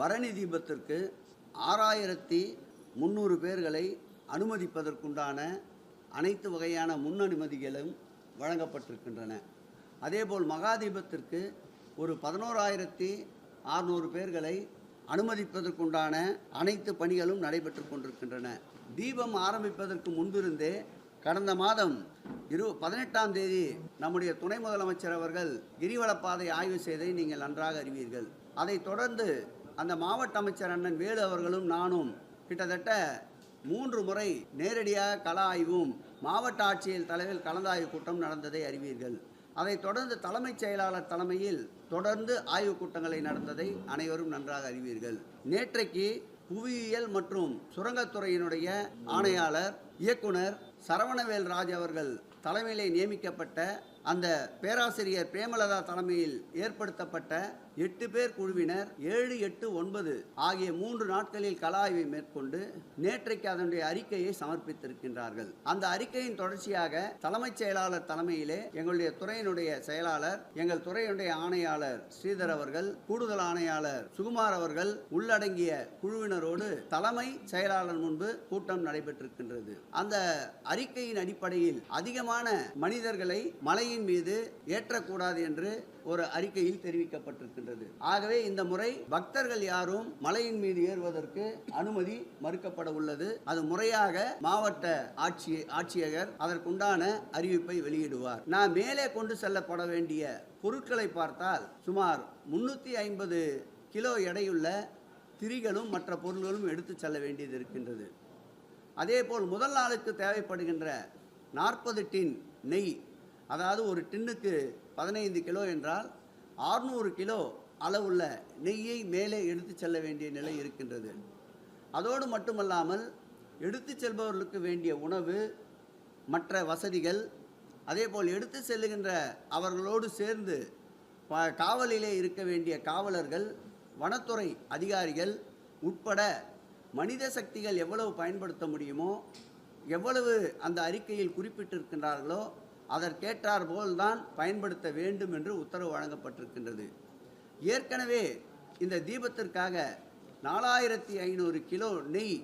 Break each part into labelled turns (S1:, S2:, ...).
S1: பரணி தீபத்திற்கு ஆறாயிரத்தி முந்நூறு பேர்களை அனுமதிப்பதற்குண்டான அனைத்து வகையான முன் அனுமதிகளும் வழங்கப்பட்டிருக்கின்றன. அதேபோல் மகா தீபத்திற்கு ஒரு பதினோராயிரத்தி ஆறுநூறு பேர்களை அனுமதிப்பதற்குண்டான அனைத்து பணிகளும் நடைபெற்று கொண்டிருக்கின்றன. தீபம் ஆரம்பிப்பதற்கு முன்பிருந்தே கடந்த மாதம் இரு பதினெட்டாம் தேதி நம்முடைய துணை முதலமைச்சர் அவர்கள் கிரிவலப்பாதை ஆய்வு செய்ததை நீங்கள் நன்றாக அறிவீர்கள். அதைத் தொடர்ந்து அந்த மாவட்ட அமைச்சர் அண்ணன் வேலு அவர்களும் நானும் கிட்டத்தட்ட மூன்று முறை நேரடியாக கள ஆய்வும் மாவட்ட ஆட்சியர் தலைவில் கலந்தாய்வு கூட்டம் நடந்ததை அறிவீர்கள். அதைத் தொடர்ந்து தலைமைச் செயலாளர் தலைமையில் தொடர்ந்து ஆய்வுக் கூட்டங்களை நடந்ததை அனைவரும் நன்றாக அறிவீர்கள். நேற்றைக்கு புவியியல் மற்றும் சுரங்கத்துறையினுடைய ஆணையாளர் இயக்குனர் சரவணவேல் ராஜ் அவர்கள் தலைமையிலே நியமிக்கப்பட்ட அந்த பேராசிரியர் பிரேமலதா தலைமையில் ஏற்படுத்தப்பட்ட எட்டு பேர் குழுவினர் ஏழு எட்டு ஒன்பது ஆகிய மூன்று நாட்களில் கல ஆய்வை மேற்கொண்டு நேற்றைக்கு அதனுடைய அறிக்கையை சமர்ப்பித்திருக்கின்றார்கள். அந்த அறிக்கையின் தொடர்ச்சியாக தலைமைச் செயலாளர் தலைமையிலே எங்களுடைய துறையினுடைய செயலாளர் எங்கள் துறையினுடைய ஆணையாளர் ஸ்ரீதர் அவர்கள் கூடுதல் ஆணையாளர் சுகுமார் அவர்கள் உள்ளடங்கிய குழுவினரோடு தலைமை செயலாளர் முன்பு கூட்டம் நடைபெற்றிருக்கின்றது. அந்த அறிக்கையின் அடிப்படையில் அதிகமான மனிதர்களை மலையின் மீது ஏற்றக்கூடாது என்று ஒரு அறிக்கையில் தெரிவிக்கப்பட்டிருக்கின்றது. ஆகவே இந்த முறை பக்தர்கள் யாரும் மலையின் மீது ஏறுவதற்கு அனுமதி மறுக்கப்பட உள்ளது. அது முறையாக மாவட்ட ஆட்சி ஆட்சியர் அதற்குண்டான அறிவிப்பை வெளியிடுவார். நான் மேலே கொண்டு செல்லப்பட வேண்டிய பொருட்களை பார்த்தால் சுமார் முன்னூற்றி ஐம்பது கிலோ எடையுள்ள திரிகளும் மற்ற பொருள்களும் எடுத்து செல்ல வேண்டியது இருக்கின்றது. அதேபோல் முதல் நாளுக்கு தேவைப்படுகின்ற நாற்பது டின் நெய் அதாவது ஒரு டின்னுக்கு பதினைந்து கிலோ என்றால் ஆறுநூறு கிலோ அளவுள்ள நெய்யை மேலே எடுத்து செல்ல வேண்டிய நிலை இருக்கின்றது. அதோடு மட்டுமல்லாமல் எடுத்து செல்பவர்களுக்கு வேண்டிய உணவு மற்ற வசதிகள் அதேபோல் எடுத்து செல்லுகின்ற அவர்களோடு சேர்ந்து காவலிலே இருக்க வேண்டிய காவலர்கள் வனத்துறை அதிகாரிகள் உட்பட மனித சக்திகள் எவ்வளவு பயன்படுத்த முடியுமோ எவ்வளவு அந்த அறிக்கையில் குறிப்பிட்டிருக்கின்றார்களோ அதற்கேற்றார் போல்தான் பயன்படுத்த வேண்டும் என்று உத்தரவு வழங்கப்பட்டிருக்கின்றது. ஏற்கனவே இந்த தீபத்திற்காக நாலாயிரத்தி ஐநூறு கிலோ நெய்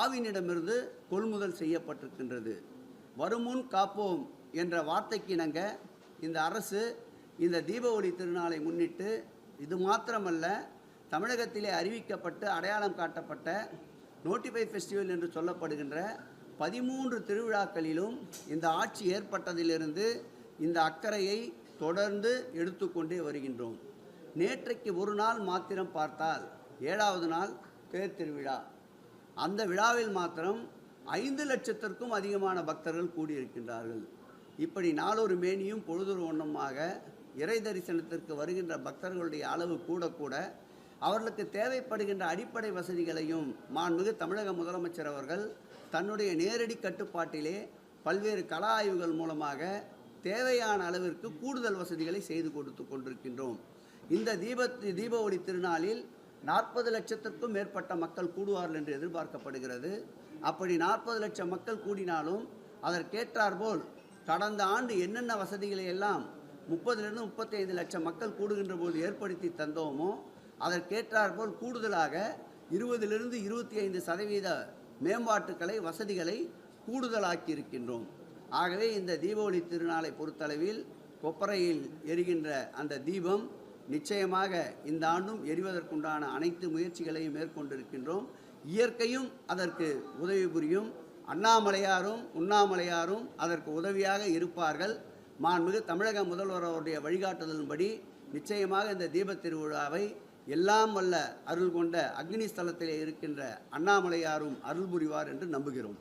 S1: ஆவினிடமிருந்து கொள்முதல் செய்யப்பட்டிருக்கின்றது. வருமுன் காப்போம் என்ற வார்த்தைக்கு இணங்க இந்த அரசு இந்த தீபாவளி திருநாளை முன்னிட்டு இது மாத்திரமல்ல தமிழகத்திலே அறிவிக்கப்பட்டு அடையாளம் காட்டப்பட்ட நோட்டிஃபை ஃபெஸ்டிவல் என்று சொல்லப்படுகின்ற பதிமூன்று திருவிழாக்களிலும் இந்த ஆட்சி ஏற்பட்டதிலிருந்து இந்த அக்கறையை தொடர்ந்து எடுத்துக்கொண்டே வருகின்றோம். நேற்றைக்கு ஒரு நாள் மாத்திரம் பார்த்தால் ஏழாவது நாள் தேர் திருவிழா. அந்த விழாவில் மாத்திரம் ஐந்து லட்சத்திற்கும் அதிகமான பக்தர்கள் கூடியிருக்கின்றார்கள். இப்படி நாளொரு மேனியும் பொழுதொரு ஒன்றமாக இறை தரிசனத்திற்கு வருகின்ற பக்தர்களுடைய அளவு கூட கூட அவர்களுக்கு தேவைப்படுகின்ற அடிப்படை வசதிகளையும் மாண்புமிகு தமிழக முதலமைச்சர் அவர்கள் தன்னுடைய நேரடி கட்டுப்பாட்டிலே பல்வேறு கள ஆய்வுகள் மூலமாக தேவையான அளவிற்கு கூடுதல் வசதிகளை செய்து கொடுத்து கொண்டிருக்கின்றோம். இந்த தீப தீப ஒளி திருநாளில் நாற்பது லட்சத்திற்கும் மேற்பட்ட மக்கள் கூடுவார்கள் என்று எதிர்பார்க்கப்படுகிறது. அப்படி நாற்பது லட்சம் மக்கள் கூடினாலும் அதற்கேற்றாற்போல் கடந்த ஆண்டு என்னென்ன வசதிகளை எல்லாம் முப்பதிலிருந்து முப்பத்தைந்து லட்சம் மக்கள் கூடுகின்ற போது ஏற்படுத்தி தந்தோமோ அதற்கேற்றாற்போல் கூடுதலாக இருபதிலிருந்து இருபத்தி ஐந்து சதவீத மேம்பாட்டுக்களை வசதிகளை கூடுதலாக்கி இருக்கின்றோம் ஆகவே இந்த தீபாவளி திருநாளை பொறுத்தளவில் கொப்பரையில் எரிகின்ற அந்த தீபம் நிச்சயமாக இந்த ஆண்டும் எரிவதற்குண்டான அனைத்து முயற்சிகளையும் மேற்கொண்டிருக்கின்றோம். இயற்கையும் அதற்கு உதவி புரியும். அண்ணாமலையாரும் உண்ணாமலையாரும் அதற்கு உதவியாக இருப்பார்கள். மாண்புமிகு தமிழக முதல்வர் அவருடைய வழிகாட்டுதலின்படி நிச்சயமாக இந்த தீபத் திருவிழாவை எல்லாம் வல்ல அருள் கொண்ட அக்னி ஸ்தலத்திலே இருக்கின்ற அண்ணாமலையாரும் அருள் புரிவார் என்று நம்புகிறோம்.